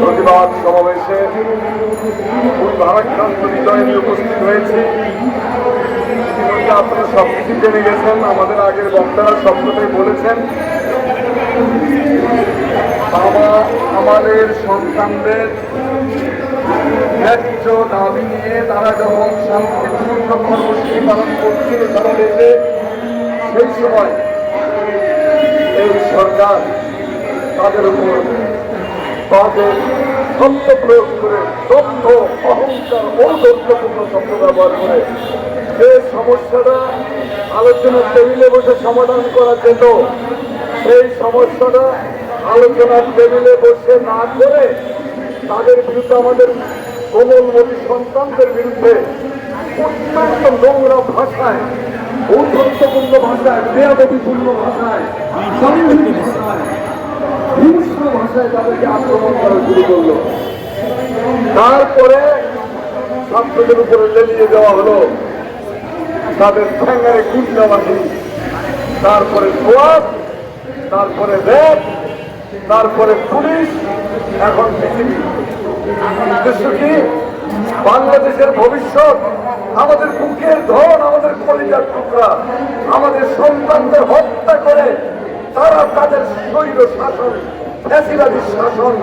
প্রতিবাদ সমাবেশে খুব ভারাক্রান্ত হৃদয় উপস্থিত হয়েছি। ইতিমধ্যে আপনারা সব কিছু জেনে গেছেন, আমাদের আগের বক্তারা সব কথাই বলেছেন। বাবা আমাদের সন্তানদের ন্যায্য দাবি নিয়ে তারা যখন শান্তিপূর্ণ কর্মসূচি পালন করছে, তারা সেই সময় সরকার তাদের উপর তাদের সত্য প্রয়োগ করে তথ্য অহংকার ঔদত্যপূর্ণ শব্দ ব্যবহার করে যে সমস্যাটা আলোচনার টেবিলে বসে সমাধান করা যেত সেই সমস্যাটা আলোচনার টেবিলে বসে না করে তাদের বিরুদ্ধে আমাদের কোমলমতি সন্তানদের বিরুদ্ধে অত্যন্ত নোংরা ভাষায়, ঔদ্ধত্যপূর্ণ ভাষায়, বেয়াদবিপূর্ণ ভাষায় হিংস্র ভাষায় তাদেরকে আক্রমণ করা শুরু করল। তারপরে ছাত্রদের উপরে লেলিয়ে দেওয়া হলো। তাদের ঠ্যাঙ্গারে গুন্ডাবাসী তারপরে সোয়াব তারপরে র্যাব তারপরে পুলিশ, এখন পৃথিবী। বাংলাদেশের ভবিষ্যৎ, আমাদের বুকের ধন, আমাদের কলিজার টুকরা, আমাদের সন্তানদের হত্যা করে তারা তাদের শৈল শাসন, ফ্যাসিবাদী শাসন,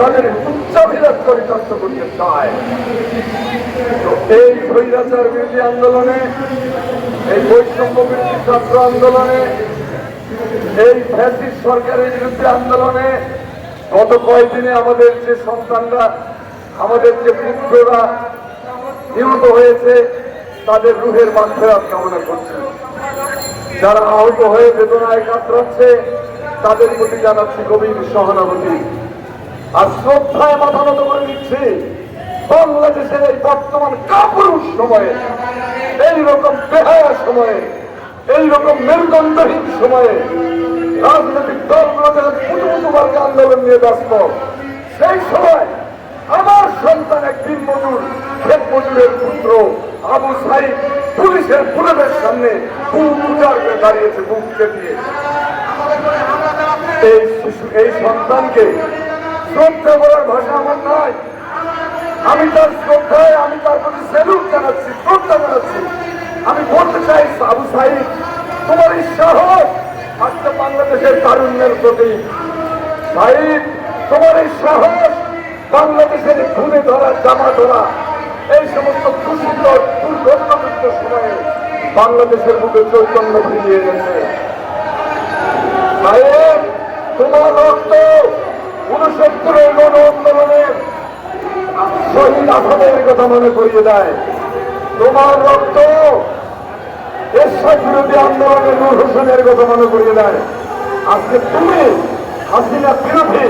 তাদের উচ্চাভিলাষ চরিতার্থ করতে চায়। এই স্বৈরাচার বিরোধী আন্দোলনে, এই বৈষম্য বিরোধী ছাত্র আন্দোলনে এই ফ্যাসিস সরকারের বিরুদ্ধে আন্দোলনে গত কয়েকদিনে আমাদের যে সন্তানরা, আমাদের যে পুত্ররা নিহত হয়েছে, তাদের রুহের মাঠফেরাত কামনা করছে। যারা আহত হয়ে বেদনায় কাতরাচ্ছে, তাদের প্রতি জানাচ্ছি গভীর সহানুভূতি। আর শ্রদ্ধায় মাথা নত করে দিচ্ছি বাংলাদেশের এই বর্তমান কাপুরুষ সময়ে, এইরকম বেহায়া সময়ে এইরকম মেরুদণ্ডহীন সময়ে রাজনৈতিক দলগুলো যারা বর্গে আন্দোলন নিয়ে ব্যস্ত। সেই সময় আমার সন্তান এক দিন মজুর ক্ষেত মজুরের পুত্র আবু সাইদ পুলিশের পুলিশের সামনে বুক দাঁড়িয়েছে বুককে দিয়ে এই শিশু, এই সন্তানকে শ্রদ্ধা করার ভাষা আমার নয় আমি তার শ্রদ্ধায়, আমি তার প্রতি সেলুট জানাচ্ছি, শ্রদ্ধা জানাচ্ছি। আমি বলতে চাই আবু সাইদ তোমার এই সাহস আজকে বাংলাদেশের তারুণ্যের প্রতি সাইদ তোমার এই সাহস, বাংলাদেশের খুনে ধরা, জামা ধরা, এই সমস্ত দূষিত দুর্ঘটনাযুক্ত সময়ে বাংলাদেশের বুকে চৈতন্য ফিরিয়ে এনেছে সাহেব তোমার রক্ত উনসত্তরের গণ আন্দোলনের শহীদ আসামের কথা মনে করিয়ে দেয়। তোমার রক্ত দেশের বিরোধী আন্দোলনের নূর হোসেনের কথা মনে করিয়ে দেয়। আজকে তুমি, হাসিনা বিরোধী,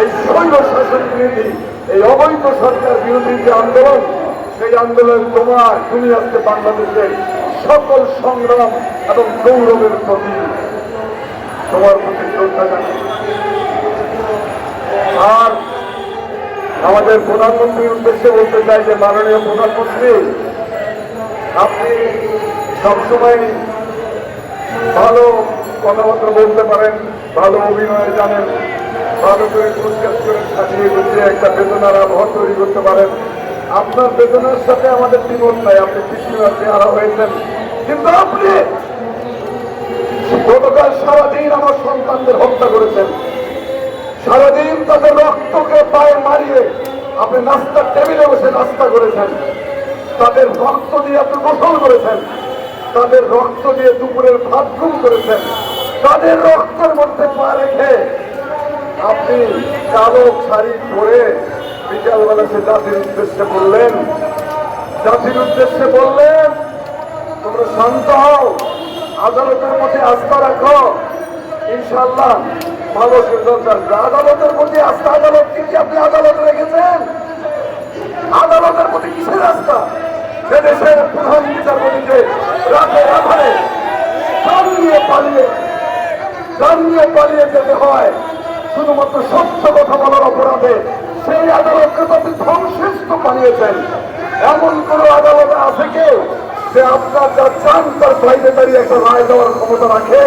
এই শৈল শাসন বিরোধী, এই অবৈধ সরকার বিরোধী যে আন্দোলন, সেই আন্দোলন তোমার তুমি আজকে বাংলাদেশের সকল সংগ্রাম এবং গৌরবের প্রতি তোমার প্রতি শ্রদ্ধা আর আমাদের প্রধানমন্ত্রীর উদ্দেশ্যে বলতে চাই যে মাননীয় প্রধানমন্ত্রী, আপনি সবসময় ভালো কথাবার্তা বলতে পারেন, ভালো অভিনয় জানেন, ভালো করে প্রস্কার করে সাজিয়ে গুছিয়ে একটা বেদনার আবহাওয়া তৈরি করতে পারেন। আপনার বেদনার সাথে আমাদের বিমত নাই, আপনি কৃষ্ণরা চেহারা হয়েছেন। কিন্তু আপনি গতকাল সারাদিন আমার সন্তানদের হত্যা করেছেন। সারাদিন তাদের রক্তকে পায়ে মারিয়ে আপনি নাস্তার টেবিলে বসে নাস্তা করেছেন। তাদের রক্ত দিয়ে আপনি গোসল করেছেন। তাদের রক্ত দিয়ে দুপুরের ভাত ঘুম করেছেন। তাদের রক্তের মধ্যে পা রেখে আপনি কালো শাড়ি পরে বিকালবেলা সে জাতির উদ্দেশ্যে বললেন, জাতির উদ্দেশ্যে বললেন, তোমরা শান্ত হও, আদালতের মধ্যে আস্থা রাখো। ইনশাল্লাহ ভালো আসবে আদালতের প্রতি আস্থা, আদালত কি আপনি আদালত রেখেছেন? আদালতের প্রতি কিসের আস্থা? সে দেশের প্রধান রাতে প্রাণ নিয়ে পালিয়ে নিয়ে পালিয়ে যেতে হয়। শুধুমাত্র সত্য কথা বলার অপরাধে সেই আদালতকে তো আপনি ধ্বংসিষ্ট বানিয়েছেন? এমন কোন আদালতে আছে কেউ যে আপনার যা চান তার বাইরে দাঁড়িয়ে একটা রায় দেওয়ার ক্ষমতা রাখে?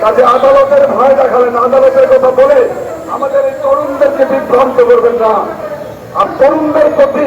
কাজে আদালতের ভয় দেখালেন আদালতের কথা বলে আমাদের এই তরুণদেরকে বিভ্রান্ত করবেন না। আর তরুণদের প্রতি